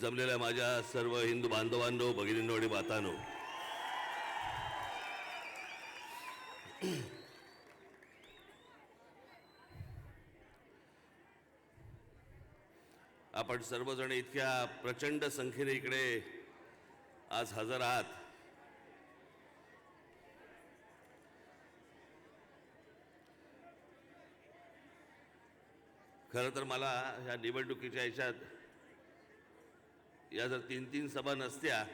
जमलेल्या माझ्या सर्व हिंदू बांधवांनो भगिनींनो आणि मातांनो. आपण सर्वजण इतक्या प्रचंड संख्येने इकडे आज हजर आहात. खरं तर मला ह्या निवडणुकीच्या ह्याच्यात या जर तीन तीन सभा नसत्या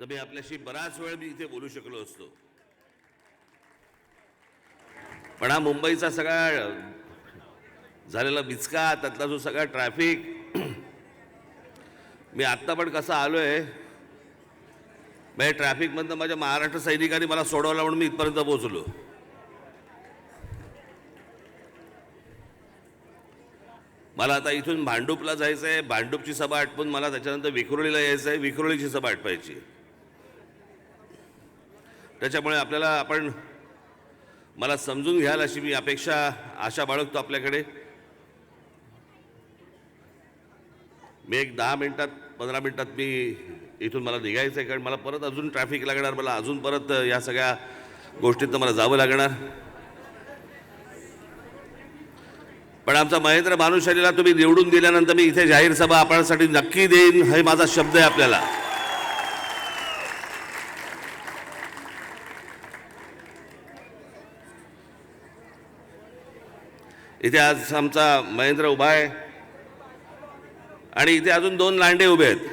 तर मी आपल्याशी बराच वेळ मी इथे बोलू शकलो असतो. पण हा मुंबईचा सगळा झालेला बिचका त्यातला जो सगळा ट्रॅफिक मी आत्ता पण कसा आलोय म्हणजे ट्रॅफिकमधनं माझ्या महाराष्ट्र सैनिकांनी मला सोडवला म्हणून मी इथपर्यंत पोहोचलो. मला आता इथून भांडूपला जायचं आहे. भांडूपची सभा आटपून मला त्याच्यानंतर विक्रोळीला यायचं आहे. विक्रोळीची सभा आटपायची. त्याच्यामुळे आपल्याला आपण मला समजून घ्याल अशी मी अपेक्षा आशा बाळगतो आपल्याकडे. मी एक दहा मिनिटात पंधरा मिनिटात मी इथून मला निघायचं आहे. कारण मला परत अजून ट्रॅफिक लागणार. मला अजून परत या सगळ्या गोष्टीतनं मला जावं लागणार. पण आमचा महेंद्र भानुशालीला तुम्ही निवडून दिल्यानंतर मी इथे जाहीर सभा आपल्यासाठी नक्की देईन हे माझा शब्द आहे आपल्याला. इथे आज आमचा महेंद्र उभा आहे. आणि इथे अजून दोन लांडे उभे आहेत.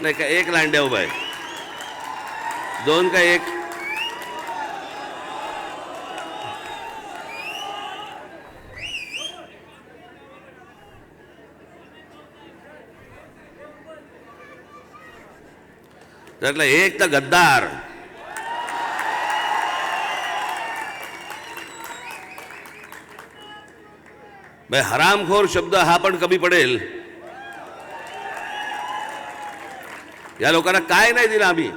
नाही का एक लांड्या उभा आहे दोन का एक? त्यातला एक तर गद्दार हरामखोर शब्द हा पण कमी पडेल या लोकांना काय नाही दिलं आम्ही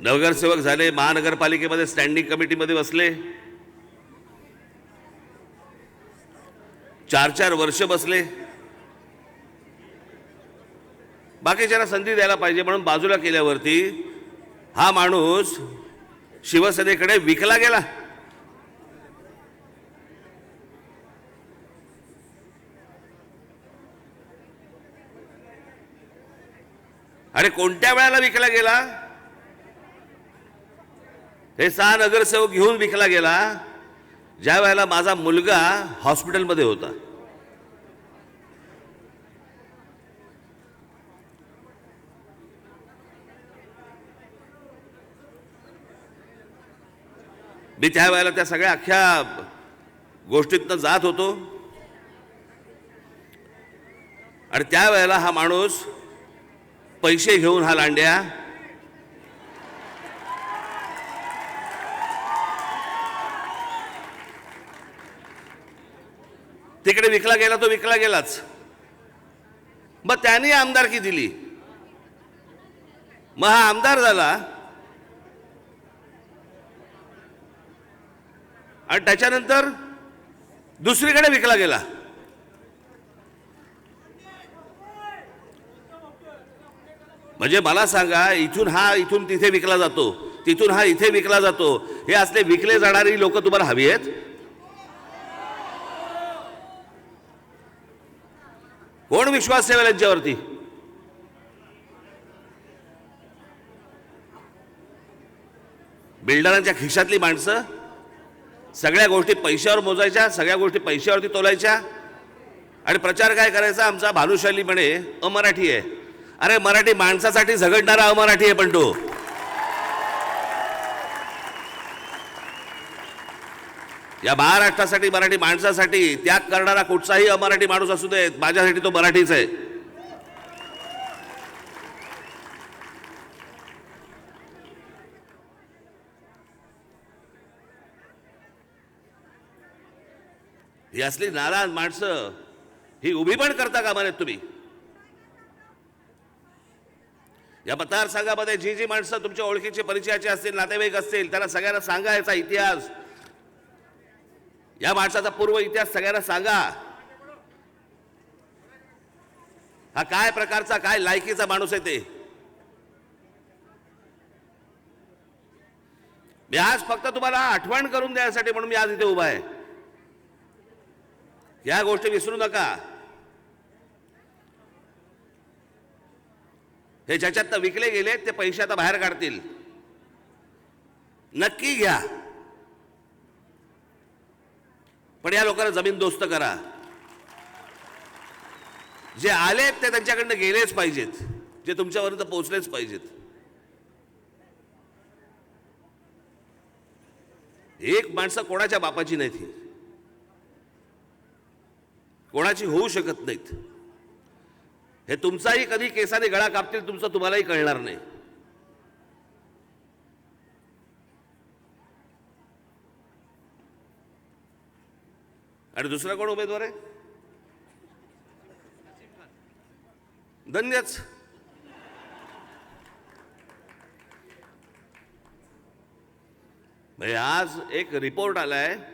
नगरसेवक झाले महानगरपालिकेमध्ये स्टँडिंग कमिटीमध्ये बसले चार चार वर्ष बसले बाकीच्याला संधी द्यायला पाहिजे म्हणून बाजूला केल्यावरती हा माणूस शिवसेनेकडे विकला गेला. आणि कोणत्या वेळेला विकला गेला? हे सहा नगरसेवक घेऊन विकला गेला ज्या वेळेला माझा मुलगा हॉस्पिटलमध्ये होता. मी त्यावेळेला त्या सगळ्या अख्ख्या गोष्टीतनं जात होतो. आणि त्यावेळेला हा माणूस पैसे घेऊन हा लांड्या. तिकडे विकला गेला तो विकला गेलाच. मग त्याने आमदारकी दिली. मग हा आमदार झाला. आणि त्याच्यानंतर दुसरीकडे विकला गेला. म्हणजे मला सांगा इथून हा इथून तिथे विकला जातो तिथून हा इथे विकला जातो. हे असले विकले जाणारी लोक तुम्हाला हवी आहेत? कोण विश्वास ठेवेल यांच्यावरती? बिल्डरांच्या खिशातली माणसं? सगळ्या गोष्टी पैशावर मोजायच्या सगळ्या गोष्टी पैशावरती तोलायच्या. आणि प्रचार काय करायचा? आमचा भानुशाली म्हणे अमराठी आहे. अरे मराठी माणसासाठी झगडणारा अमराठी आहे पण तो या महाराष्ट्रासाठी मराठी माणसासाठी त्याग करणारा कुठचाही अमराठी माणूस असू दे माझ्यासाठी तो मराठीच आहे. ही असली नाराज माणसं ही उभी पण करता का नयेत तुम्ही. या मतदारसंघामध्ये जी जी माणसं तुमच्या ओळखीचे परिचयाचे असतील नातेवाईक असतील त्यांना सगळ्यांना सांगा याचा इतिहास. या माणसाचा पूर्व इतिहास सगळ्यांना सांगा. हा काय प्रकारचा काय लायकीचा माणूस आहे ते? मी आज फक्त तुम्हाला आठवण करून द्यायसाठी म्हणून मी आज इथे उभा आहे. या गोष्टी विसरू नका. हे ज्याच्यात विकले गेले ते पैसे आता बाहेर काढतील. नक्की घ्या. पण या लोकांना जमीन दोस्त करा. जे आलेत ते त्यांच्याकडनं गेलेच पाहिजेत. जे तुमच्यापर्यंत पोहोचलेच पाहिजेत. एक माणसं कोणाच्या बापाची नाहीत ही कोणाची होऊ शकत नाहीत. हे तुमचाही कधी केसाने गळा कापतील तुमचं तुम्हालाही कळणार नाही. आणि दुसरा कोण उमेदवार आहे? धन्यच. म्हणजे आज एक रिपोर्ट आलाय.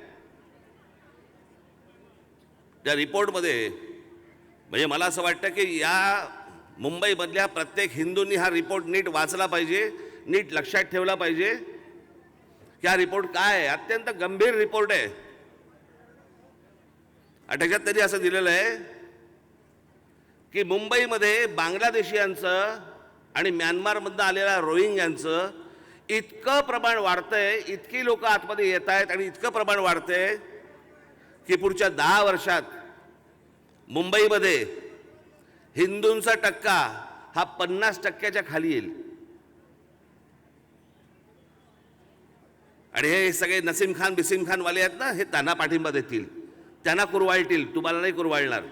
त्या रिपोर्टमध्ये म्हणजे मला असं वाटतं की या मुंबईमधल्या प्रत्येक हिंदूंनी हा रिपोर्ट नीट वाचला पाहिजे नीट लक्षात ठेवला पाहिजे. की हा रिपोर्ट काय आहे? अत्यंत गंभीर रिपोर्ट आहे. आणि त्याच्यात त्यांनी असं दिलेलं आहे की मुंबईमध्ये बांगलादेशीयांचं आणि म्यानमारमधनं आलेल्या रोहिंग्यांचं इतकं प्रमाण वाढतंय इतकी लोक आतमध्ये येत आहेत आणि इतकं प्रमाण वाढतंय की पुढच्या दहा वर्षात मुंबईमध्ये हिंदूंचा टक्का हा पन्नास टक्क्याच्या खाली येईल. आणि हे सगळे नसीम खान बिसीम खानवाले आहेत ना हे त्यांना पाठिंबा देतील. त्यांना कुरवाळतील. तुम्हाला नाही कुरवाळणार.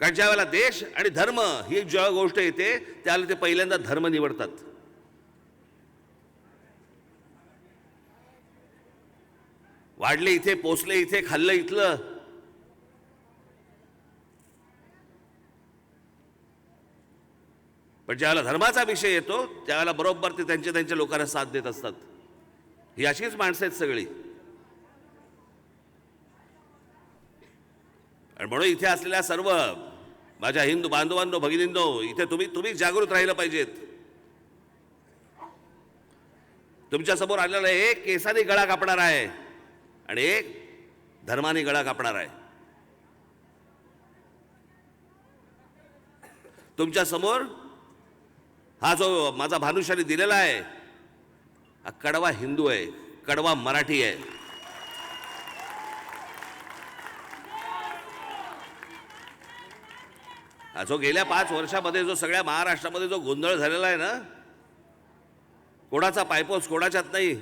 कारण ज्या वेळेला देश आणि धर्म ही ज्या गोष्ट येते त्यावेळेला ते पहिल्यांदा धर्म निवडतात. वाढले इथे पोचले इथे खाल्लं इथलं. पण ज्यावेळेला धर्माचा विषय येतो त्यावेळेला बरोबर ते त्यांच्या त्यांच्या लोकांना साथ देत असतात. ही अशीच माणसं आहेत सगळी. आणि म्हणून इथे असलेल्या सर्व माझ्या हिंदू बांधवांनो भगिनींनो इथे तुम्ही तुम्ही जागृत राहिलं पाहिजेत. तुमच्यासमोर आलेला एक केसाने गळा कापणार आहे आणि एक धर्माने गळा कापणार आहे. तुमच्यासमोर हा जो माझा भानुशाली दिलेला आहे हा कडवा हिंदू आहे कडवा मराठी आहे. जो गेल्या पाच वर्षामध्ये जो सगळ्या महाराष्ट्रामध्ये जो गोंधळ झालेला आहे ना कोणाचा पायपोस कोणाच्यात नाही.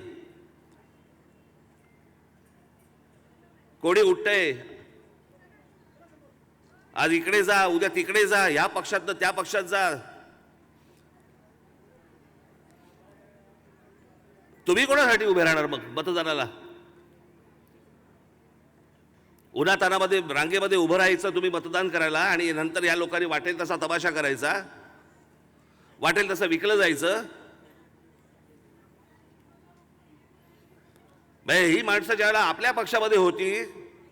कोणी उठतंय आज इकडे जा उद्या तिकडे जा या पक्षात त्या पक्षात जा. तुम्ही कोणासाठी उभे राहणार मग मतदानाला? उन्हातानामध्ये रांगेमध्ये उभं राहायचं तुम्ही मतदान करायला आणि नंतर या लोकांनी वाटेल तसा तमाशा करायचा वाटेल तसं विकलं जायचं. म्हणजे ही माणसं ज्यावेळेला आपल्या पक्षामध्ये होती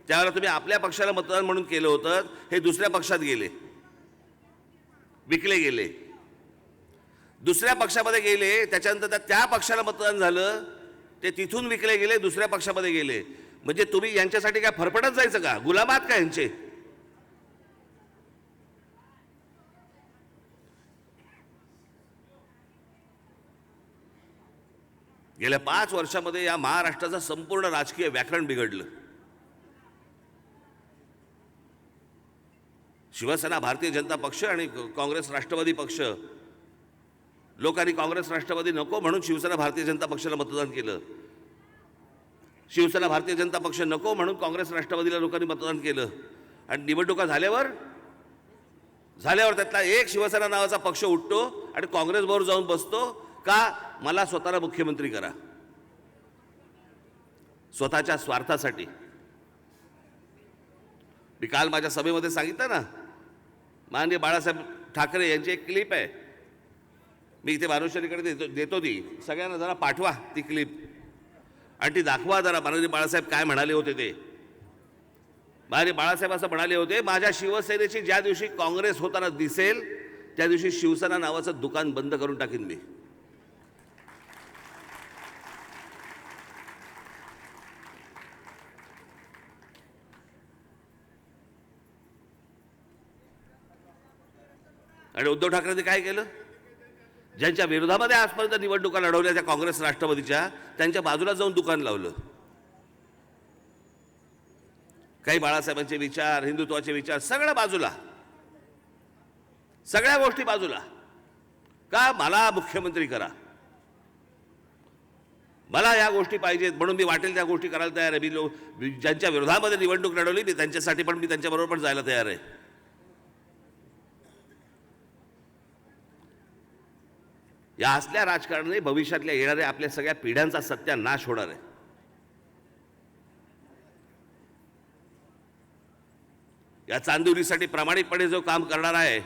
त्यावेळेला तुम्ही आपल्या पक्षाला मतदान म्हणून केलं होतं हे दुसऱ्या पक्षात गेले. विकले गेले. दुसऱ्या पक्षामध्ये गेले त्याच्यानंतर त्या- त्या पक्षाला मतदान झालं ते तिथून विकले गेले दुसऱ्या पक्षामध्ये गेले. म्हणजे तुम्ही यांच्यासाठी काय फरफडत जायचं का? गुलाबात का यांचे? गेल्या पाच वर्षामध्ये या महाराष्ट्राचं संपूर्ण राजकीय व्याकरण बिघडलं. शिवसेना भारतीय जनता पक्ष आणि काँग्रेस राष्ट्रवादी पक्ष. लोकांनी काँग्रेस राष्ट्रवादी नको म्हणून शिवसेना भारतीय जनता पक्षाला मतदान केलं. शिवसेना भारतीय जनता पक्ष नको म्हणून काँग्रेस राष्ट्रवादीला लोकांनी मतदान केलं. आणि निवडणुका झाल्यावर झाल्यावर त्यातला एक शिवसेना नावाचा पक्ष उठतो आणि काँग्रेसबरोबर जाऊन बसतो का मला स्वतःला मुख्यमंत्री करा. स्वतःच्या स्वार्थासाठी. मी काल माझ्या सभेमध्ये सांगितलं ना माननीय बाळासाहेब ठाकरे यांची एक क्लिप आहे. मी इथे भानुशालीकडे देतो देतो ती. सगळ्यांना जरा पाठवा ती क्लिप. आणि ती दाखवा जरा माननीय बाळासाहेब काय म्हणाले होते ते. माननीय बाळासाहेब असं म्हणाले होते माझ्या शिवसेनेची ज्या दिवशी काँग्रेस होताना दिसेल त्या दिवशी शिवसेना नावाचं दुकान बंद करून टाकीन मी. आणि उद्धव ठाकरेंनी काय केलं? ज्यांच्या विरोधामध्ये आजपर्यंत निवडणुका लढवल्या त्या काँग्रेस राष्ट्रवादीच्या त्यांच्या बाजूला जाऊन दुकान लावलं. काही बाळासाहेबांचे विचार हिंदुत्वाचे विचार सगळं बाजूला. सगळ्या गोष्टी बाजूला. का मला मुख्यमंत्री करा? मला या गोष्टी पाहिजेत म्हणून मी वाटेल त्या गोष्टी करायला तयार आहे. मी लो ज्यांच्या विरोधामध्ये निवडणूक लढवली मी त्यांच्यासाठी पण मी त्यांच्याबरोबर पण जायला तयार आहे. या असल्या राजकारणाने भविष्यातल्या येणाऱ्या आपल्या सगळ्या पिढ्यांचा सत्यानाश होणार आहे. या चांदिवलीसाठी प्रामाणिकपणे जो काम करणार आहे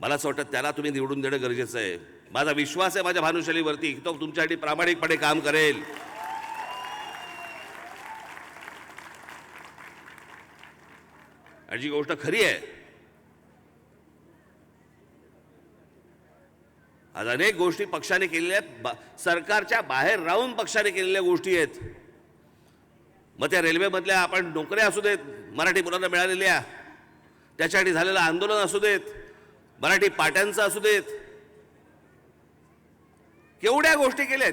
मला असं वाटतं त्याला तुम्ही निवडून देणं गरजेचं आहे. माझा विश्वास आहे माझ्या भानुशालीवरती की तो तुमच्यासाठी प्रामाणिकपणे काम करेल. आणि जी गोष्ट खरी आहे आज अनेक गोष्टी पक्षाने केलेल्या आहेत. बा- सरकारच्या बाहेर राहून पक्षाने केलेल्या गोष्टी आहेत. मग त्या रेल्वेमधल्या आपण नोकऱ्या असू देत मराठी मुलांना मिळालेल्या. त्याच्यासाठी झालेलं आंदोलन असू देत मराठी पाट्यांचं असू देत. केवढ्या गोष्टी केल्यात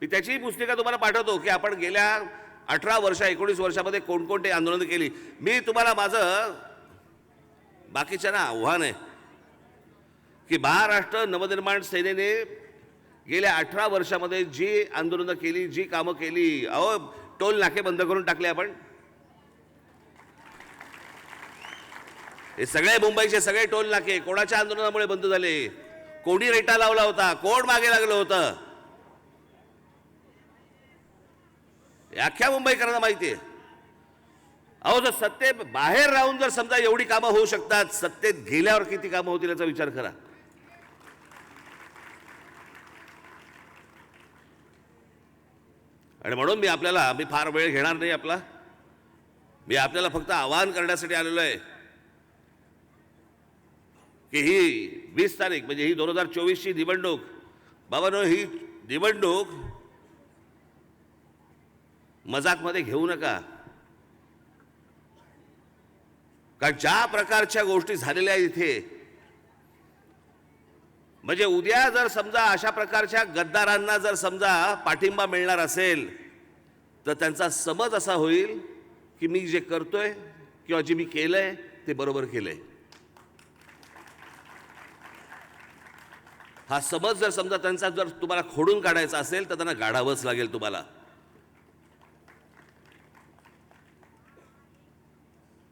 मी त्याचीही पुस्तिका तुम्हाला पाठवतो की आपण गेल्या अठरा वर्ष एकोणीस वर्षामध्ये कोणकोणते आंदोलनं केली. मी तुम्हाला माझं बाकीच्या ना आव्हान आहे. की महाराष्ट्र नवनिर्माण सेनेने गेल्या अठरा वर्षामध्ये जी आंदोलनं केली जी कामं केली अहो टोल नाके बंद करून टाकले आपण. हे सगळे मुंबईचे सगळे टोल नाके कोणाच्या आंदोलनामुळे बंद झाले? कोणी रेटा लावला होता? कोण मागे लागलं होतं? अख्ख्या मुंबईकरांना माहिती आहे. अहो जर सत्ते बाहेर राहून जर समजा एवढी कामं होऊ शकतात सत्तेत गेल्यावर किती कामं होतील याचा विचार करा. आणि म्हणून मी आपल्याला मी फार वेळ घेणार नाही आपला. मी आपल्याला फक्त आवाहन करण्यासाठी आलेलो आहे की ही वीस तारीख म्हणजे ही दोन हजार चोवीसची निवडणूक बाबानो ही निवडणूक मजाकमध्ये घेऊ नका. कारण ज्या प्रकारच्या गोष्टी झालेल्या आहेत इथे म्हणजे उद्या जर समजा अशा प्रकारच्या गद्दारांना जर समजा पाठिंबा मिळणार असेल तर त्यांचा समज असा होईल की मी जे करतोय किंवा जे मी केलंय ते बरोबर केलंय. हा समज जर समजा त्यांचा जर तुम्हाला खोडून काढायचा असेल तर त्यांना गाढावंच लागेल तुम्हाला.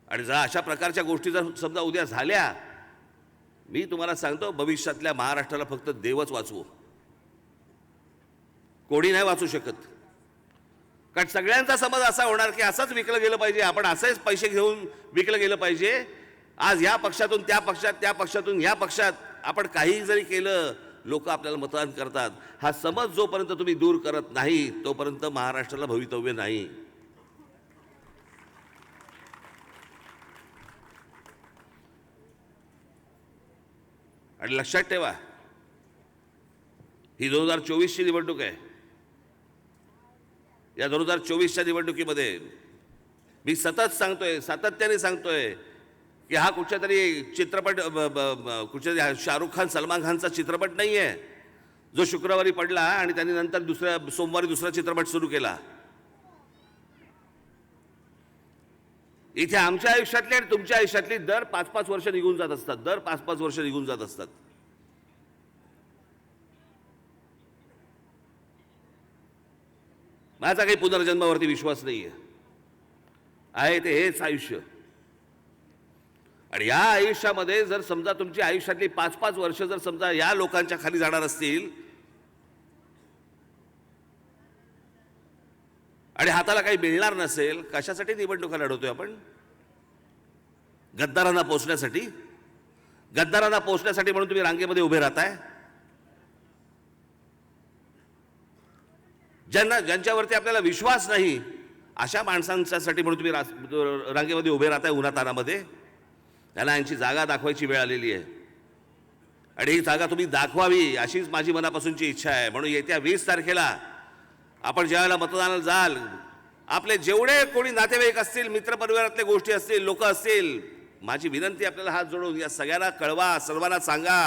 आणि जर अशा प्रकारच्या गोष्टी जर समजा उद्या झाल्या मी तुम्हाला सांगतो भविष्यातल्या महाराष्ट्राला फक्त देवच वाचवू. कोणी नाही वाचू शकत. कारण सगळ्यांचा समज असा होणार की असंच विकलं गेलं पाहिजे आपण असेच पैसे घेऊन विकलं गेलं पाहिजे. आज या पक्षातून त्या पक्षात त्या पक्षातून या पक्षात आपण काही जरी केलं लोक आपल्याला मतदान करतात. हा समज जोपर्यंत तुम्ही दूर करत नाही तोपर्यंत महाराष्ट्राला भवितव्य नाही. आणि लक्षात ठेवा ही दोन हजार चोवीसची निवडणूक आहे. या दोन हजार चोवीसच्या निवडणुकीमध्ये मी सतत सांगतोय सातत्याने सांगतोय की हा कुठच्या तरी चित्रपट कुठच्या तरी शाहरुख खान सलमान खानचा चित्रपट नाही आहे जो शुक्रवारी पडला आणि त्यांनी नंतर दुसऱ्या सोमवारी दुसरा चित्रपट सुरू केला. इथे आमच्या आयुष्यातली आणि तुमच्या आयुष्यातली दर पाच पाच वर्ष निघून जात असतात. दर पाच पाच वर्ष निघून जात असतात. माझा काही पुनर्जन्मावरती विश्वास नाही आहे आहे ते हेच आयुष्य. आणि या आयुष्यामध्ये जर समजा तुमची आयुष्यातली पाच पाच वर्ष जर समजा या लोकांच्या खाली जाणार असतील आणि हाताला काही मिळणार नसेल कशासाठी निवडणुका लढवतोय आपण? गद्दारांना पोचण्यासाठी? गद्दारांना पोचण्यासाठी म्हणून तुम्ही रांगेमध्ये उभे राहताय? ज्यांना ज्यांच्यावरती आपल्याला विश्वास नाही अशा माणसांच्यासाठी म्हणून तुम्ही रांगेमध्ये उभे राहताय उन्हातानामध्ये? त्यांना यांची जागा दाखवायची वेळ आलेली आहे. आणि ही जागा तुम्ही दाखवावी अशीच माझी मनापासूनची इच्छा आहे. म्हणून येत्या वीस तारखेला आपण ज्यावेळेला मतदानाला जाल आपले जेवढे कोणी नातेवाईक असतील मित्रपरिवारातले गोष्टी असतील लोक असतील माझी विनंती आपल्याला हात जोडून या सगळ्यांना कळवा सर्वांना सांगा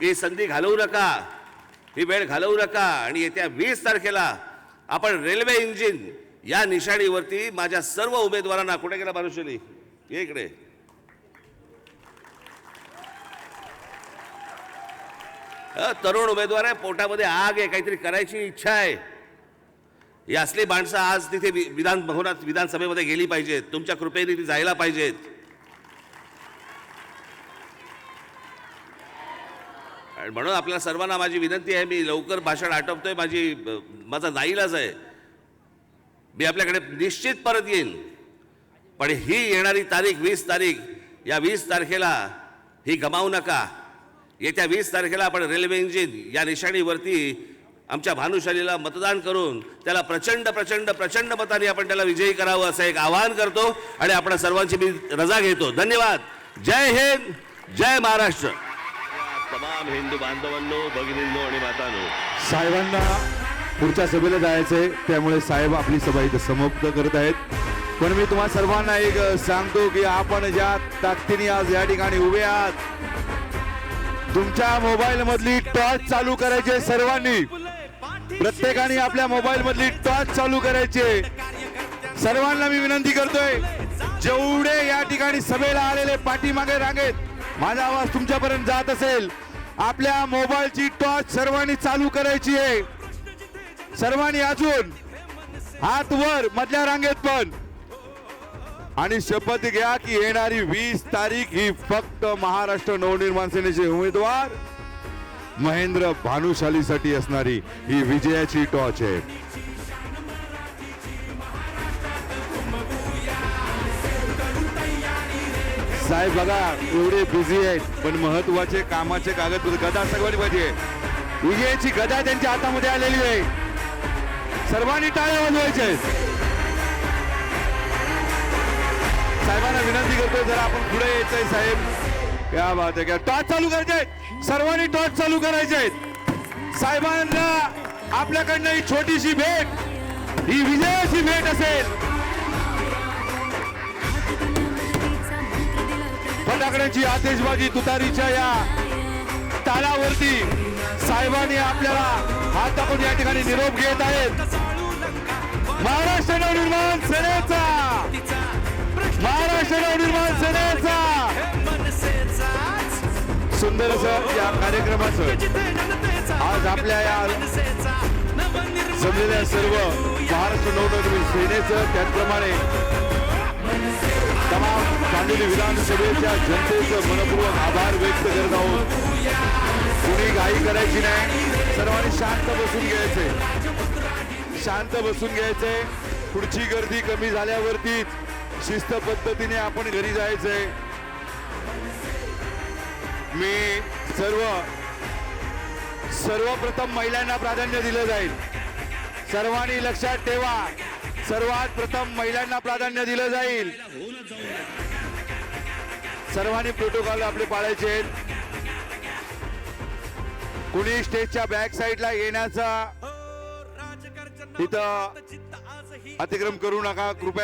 ही संधी घालवू नका ही वेळ घालवू नका आणि येत्या वीस तारखेला आपण रेल्वे इंजिन या निशाणीवरती माझ्या सर्व उमेदवारांना कुठे गेला मानुष्यली इकडे. तरुण उमेदवार आहे पोटामध्ये आग आहे काहीतरी करायची इच्छा आहे. ही असली माणसं आज तिथे वि- विधान भवनात विधानसभेमध्ये गेली पाहिजेत. तुमच्या कृपेने ती जायला पाहिजेत. म्हणून आपल्या सर्वांना माझी विनंती आहे मी लवकर भाषण आटपतोय माझी माझा नाईलाज आहे. मी आपल्याकडे निश्चित परत येईन. पण ही येणारी तारीख वीस तारीख या वीस तारखेला ही गमावू नका. येत्या वीस तारखेला आपण रेल्वे इंजिन या निशाणीवरती आमच्या भानुशालीला मतदान करून त्याला प्रचंड प्रचंड प्रचंड मताने आपण त्याला विजयी करावं असं एक आवाहन करतो आणि आपण सर्वांची मी रजा घेतो. धन्यवाद. जय हिंद जय महाराष्ट्र. तमाम हिंदू बांधवांनो भगिनींनो आणि मातांनो. साहेबांना पुढच्या सभेला जायचंय त्यामुळे साहेब आपली सभा इथं समाप्त करत आहेत. पण मी तुम्हा सर्वांना एक सांगतो की आपण ज्या ताकदीने आज या ठिकाणी उभे आहात तुमच्या मोबाईल मधली टॉर्च चालू करायची सर्वांनी. प्रत्येकाने आपल्या मोबाईल मधली टॉर्च चालू करायची. सर्वांना मी विनंती करतोय जेवढे या ठिकाणी सभेला आलेले पाठीमागे रांगेत माझा आवाज तुमच्यापर्यंत जात असेल. आपल्या मोबाईलची टॉर्च सर्वांनी चालू करायची आहे. सर्वांनी अजून हात वर मधल्या रांगेत पण. आणि शपथ घ्या की येणारी वीस तारीख ही फक्त महाराष्ट्र नवनिर्माण सेनेचे उमेदवार महेंद्र भानुशालीसाठी असणारी ही विजयाची टॉच आहे. साहेब बघा एवढे बिझी आहेत पण महत्त्वाचे कामाचे कागदपत्र गदा सगळी पाहिजे. विजयाची गदा त्यांच्या हातामध्ये आलेली आहे. सर्वांनी टाळ्या वाजवायचे साहेबांना विनंती करतोय जरा आपण पुढे यायचंय साहेब. क्या बात आहे क्या. टॉर्च चालू करायचे आहेत. सर्वांनी टॉर्च चालू करायचे आहेत. साहेबांना आपल्याकडनं ही छोटीशी भेट ही विजयाची भेट असेल. फटाकड्यांची आतिषबाजी तुतारीच्या या तालावरती साहेबांनी आपल्याला हात दाखवून या ठिकाणी निरोप घेत आहेत. महाराष्ट्र नवनिर्माण सेनेचा महाराष्ट्र नवनिर्माण सेनेचा. सुंदर असं या कार्यक्रमाचं. आज आपल्या या जमलेल्या सर्व महाराष्ट्र नवनिर्माण सेनेचं त्याचप्रमाणे तमाम चांदोली विधानसभेच्या जनतेचं मनपूर्वक आभार व्यक्त करत आहोत. कुणी घाई करायची नाही. सर्वांनी शांत बसून घ्यायचे. शांत बसून घ्यायचे. पुढची गर्दी कमी झाल्यावरतीच शिस्त पद्धतीने आपण घरी जायचंय. मी सर्व सर्वप्रथम महिलांना प्राधान्य दिलं जाईल. सर्वांनी लक्षात ठेवा सर्वात प्रथम महिलांना प्राधान्य दिलं जाईल. सर्वांनी प्रोटोकॉल आपले पाळायचे आहेत. कुणी स्टेजच्या बॅक साईडला येण्याचा तिथं अतिक्रम करू नका. कृपया